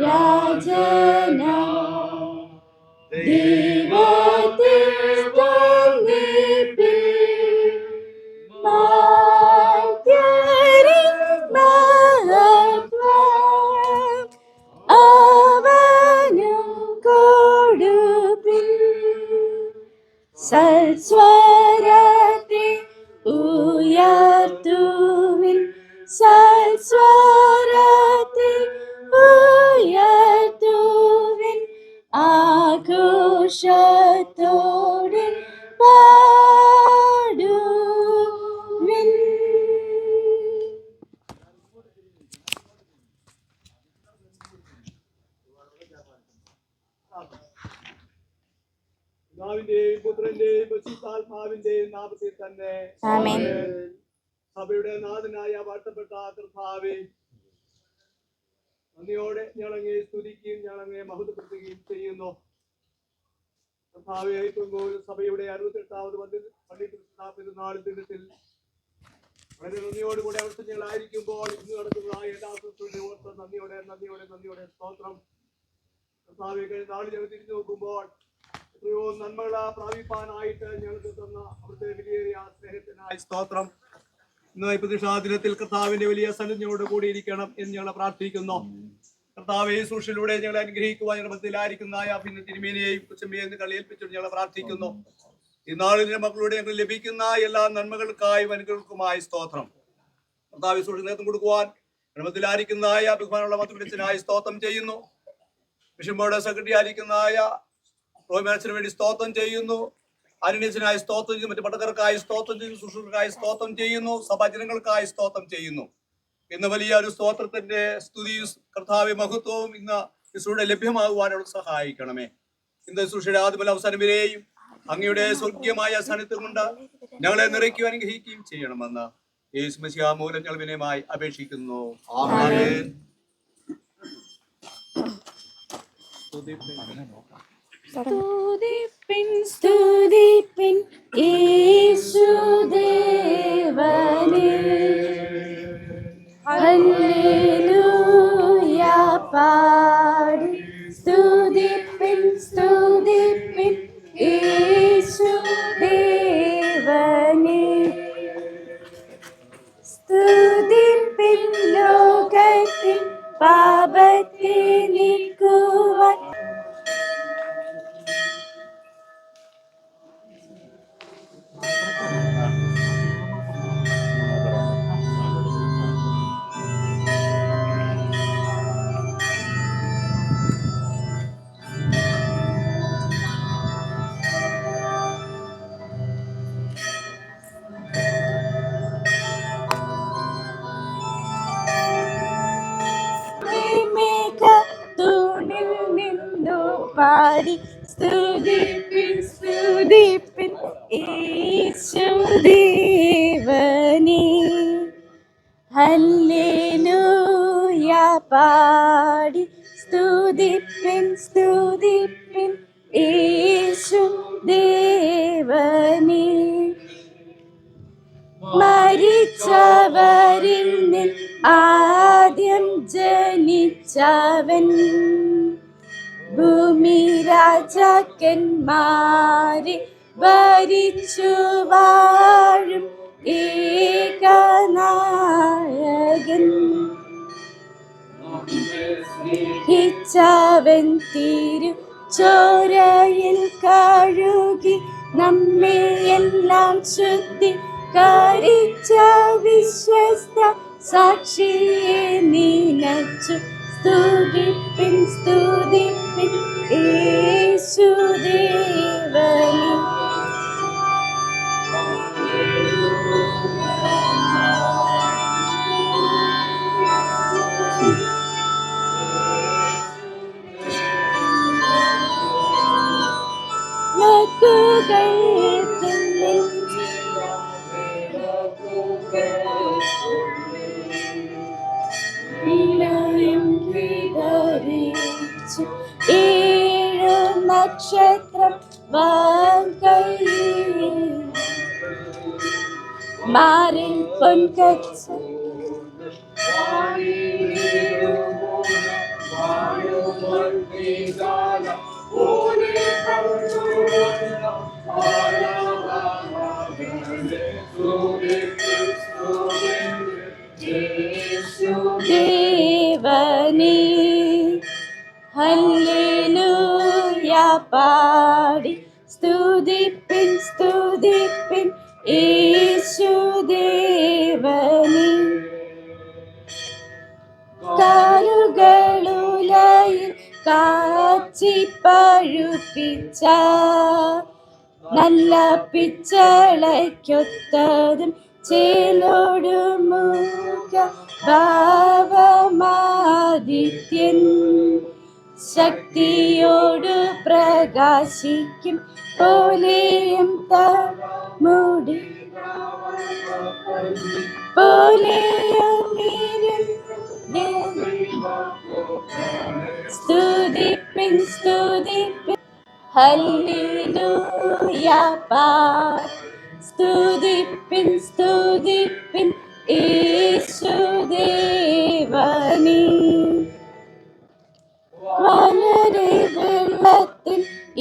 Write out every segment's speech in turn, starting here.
രാജനാം ദൈവത്തെ സ്തുതിപ്പിൻ. ആഘോഷത്തോടെ പാടുവിൻ പിതാവിന്റെയും പുത്രന്റെയും പരിശുദ്ധാത്മാവിന്റെയും നാമത്തിൽ തന്നെ ആമേൻ. സഭയുടെ നാഥനായ വാഴ്ത്തപ്പെട്ട കർത്താവെ നന്ദിയോടെ ഞങ്ങളങ്ങെ സ്തുതിക്കുകയും ഞങ്ങളങ്ങെ മഹത്വപ്പെടുത്തുകയും ചെയ്യുന്നു. കർത്താവെ സഭയുടെ അറുപത്തെട്ടാമത് പള്ളി കൃഷ്ണ പെരുന്നാൾ ദിനത്തിൽ വളരെ നന്ദിയോടുകൂടി അവിടുത്തെ ഞങ്ങളായിരിക്കുമ്പോൾ ഇന്ന് നടക്കുന്ന എല്ലാ സുഹൃത്തുക്കളുടെ ഓർത്ത് നന്ദിയോടെ നന്ദിയോടെ നന്ദിയോടെ സ്തോത്രം. കർത്താവെ കഴിഞ്ഞ നാളിൽ ഞങ്ങൾ തിരിഞ്ഞു നോക്കുമ്പോൾ എത്രയോ നന്മകള പ്രാപിപ്പാനായിട്ട് ഞങ്ങൾക്ക് തന്ന അവിടുത്തെ വിലയേറിയ സ്നേഹത്തിനായി സ്തോത്രം. ഇന്ന് ഈ പ്രതിഷ്ഠാ ദിനത്തിൽ കർത്താവിന്റെ വലിയ സന്നിധിയോട് കൂടിയിരിക്കണം എന്ന് ഞങ്ങൾ പ്രാർത്ഥിക്കുന്നു. കർത്താവ് സൂക്ഷിലൂടെ ഞങ്ങളെ അനുഗ്രഹിക്കുവാൻ ഞങ്ങളുടെ ബന്ധത്തിലായിരിക്കുന്നതായ പിന്നെ തിരുമേനിയെയും കുച്ചമ്മയെയും ഞങ്ങൾ ഞങ്ങളെ പ്രാർത്ഥിക്കുന്നു. ഈ നാളിലെ മക്കളുടെ ഞങ്ങൾ ലഭിക്കുന്ന എല്ലാ നന്മകൾക്കായും അനുഗ്രഹങ്ങൾക്കുമായി സ്തോത്രം. കർത്താവ് സൂക്ഷിച്ച് നേതൃത്വം കൊടുക്കുവാൻ ഞങ്ങളുടെ മധ്യത്തിലായിരിക്കുന്നതായ ബഹുമാനമുള്ള മത്തുപിടിച്ചനായി സ്തോത്രം ചെയ്യുന്നു. മിഷൻ സെക്രട്ടറി ആയിരിക്കുന്നതായ റോയ്മാനസിന് വേണ്ടി സ്തോത്രം ചെയ്യുന്നു. അരുണീസിനായി സ്തോത്രം ചെയ്യുന്നു. മറ്റു പട്ടക്കാർക്കായി സ്തോത്രം ചെയ്യുന്നു. സുഷൂർക്കായി സ്തോത്രം ചെയ്യുന്നു. സഭാജനങ്ങൾക്കായി സ്തോത്രം ചെയ്യുന്നു. ഇന്ന് വലിയ ഒരു സ്തോത്രത്തിന്റെ സ്തുതിയും കർത്താവ് മഹത്വവും ഇന്ന് ഇസ്രൂടെ ലഭ്യമാകുവാനുള്ള സഹായിക്കണമേ. ഇന്ന് യേശുയുടെ ആദ്യമല അവസാനം വരെയും അങ്ങയുടെ സ്വർഗീയമായ സാന്നിധ്യം കൊണ്ട് ഞങ്ങളെ നിറയ്ക്കുവാൻ അനുഗ്രഹിക്കുകയും ചെയ്യണമെന്ന് യേശു മസിഹ മൂലം ഞങ്ങൾ വിനയമായി അപേക്ഷിക്കുന്നു. ആമേൻ. പാടി സ്തുതിപ്പിൻ സ്തുതിപ്പിൻ യേശുദേവനെ ഹല്ലേലൂയ പാടി സ്തുതിപ്പിൻ സ്തുതിപ്പിൻ യേശുദേവനെ മരിച്ചവരിൽ നിൻ ആദ്യം ജനിച്ചവൻ ഭൂമി രാജാക്കന്മാരെ ഭരിച്ചു വാഴും ഏകനായകൻ. ഹിച്ചവൻ തിരു ചോരയിൽ കഴുകി നമ്മെ എല്ലാം ശുദ്ധി കരിച്ച വിശ്വസ്ത സാക്ഷിയെ നീനച്ചു സ്തുതിപ്പിൻ സ്തുതിപ്പിൻ യേശുദേവനെ Marin Punkatsa Marin Punkatsa പാടി സ്തുതിപ്പിൻ സ്തുതിപ്പിൻ യേശുദേവനേ കാലുകളുലയിൽ കാച്ചി പഴുപ്പിച്ച നല്ല പിച്ചളയ്ക്കൊത്തതും ചേലോടു മുഖ ഭാവമാദിത്യൻ. ശക്തിയോട് പ്രകാശിക്കും പോലെയും തമുടി പോലെയും സ്തുതിപ്പിൻ സ്തുതിപ്പിൻ. ഹല്ലേലൂയ സ്തുതിപ്പിൻ സ്തുതിപ്പിൻ. യേശുദേവനേ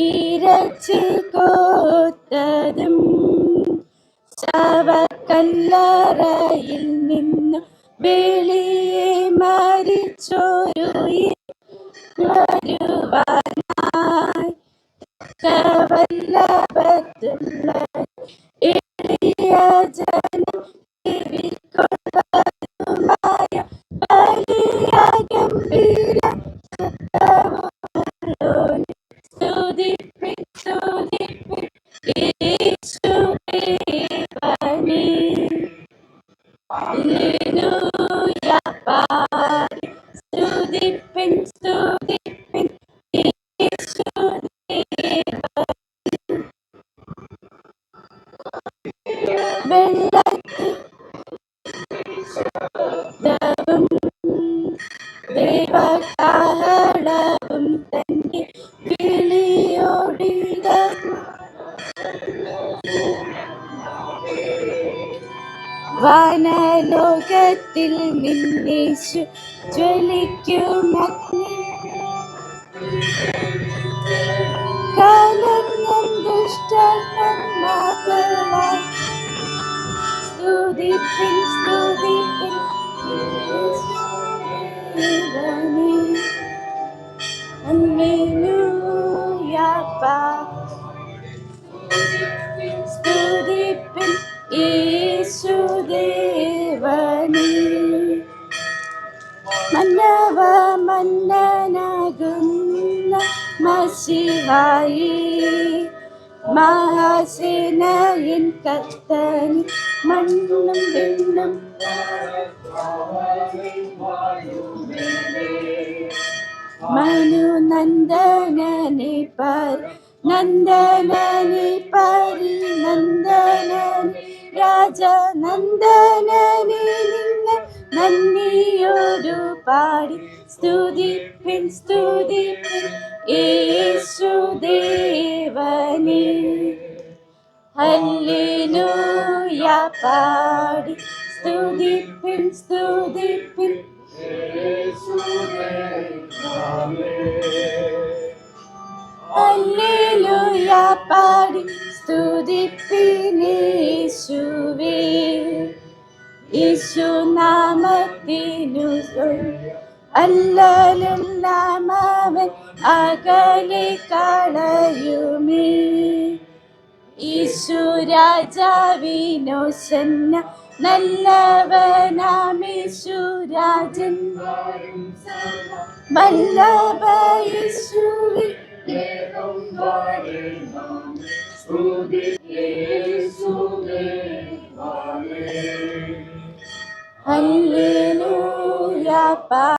വെള്ളത്തിൽ ഇരച്ചി കോത്തതും ശവക്കല്ലറയിൽ നിന്നു വെളിയെ മരിച്ചൊരു വരുവാനായി. കവല്ലഭത്തുള്ള വെള്ളത്തിൽ ദവും ദേവകാഹളവും തന്നെ വിളിയോടിട വനലോകത്തിൽ നിന്നേശു ജ്വലിക്കുമഗ്നി കലങ്ങും ദുഷ്ടന്മാകളായി സ്തുതിപ്പിൻ സ്തുതിപ്പിൻ പാടി സ്തുതിപ്പിൻ യേശുദേവനേ മന്നവ മന്നനാകുന്ന മസിഹായി മഹാസേനയിൻ കത്തനി മണ്ണും വെണ്ണും മനു നന്ദനനെ പർ നന്ദനനെ പരി നന്ദനനെ രാജ നന്ദനനെ നിങ്ങൾ നന്ദിയോടു പാടി. സ്തുതിപ്പിൻ സ്തുതിപ്പിൻ യേശുദേവനെ ഹല്ലേലൂയ പാടി. സ്തുതിപ്പിൻ സ്തുതിപ്പിൻ ഹല്ലേലൂയ പാടി. സ്തുതിപ്പിൻ യേശുവേ. യേശുനാമത്തിനു അല്ലലെല്ലാം അകലി കളയുമേ. ഈശു രാജാവിനോ സന്ന നല്ലവനാമീശു രാജൻ. വല്ലഭ യേശുവേ. ഹല്ലേലൂയ പാ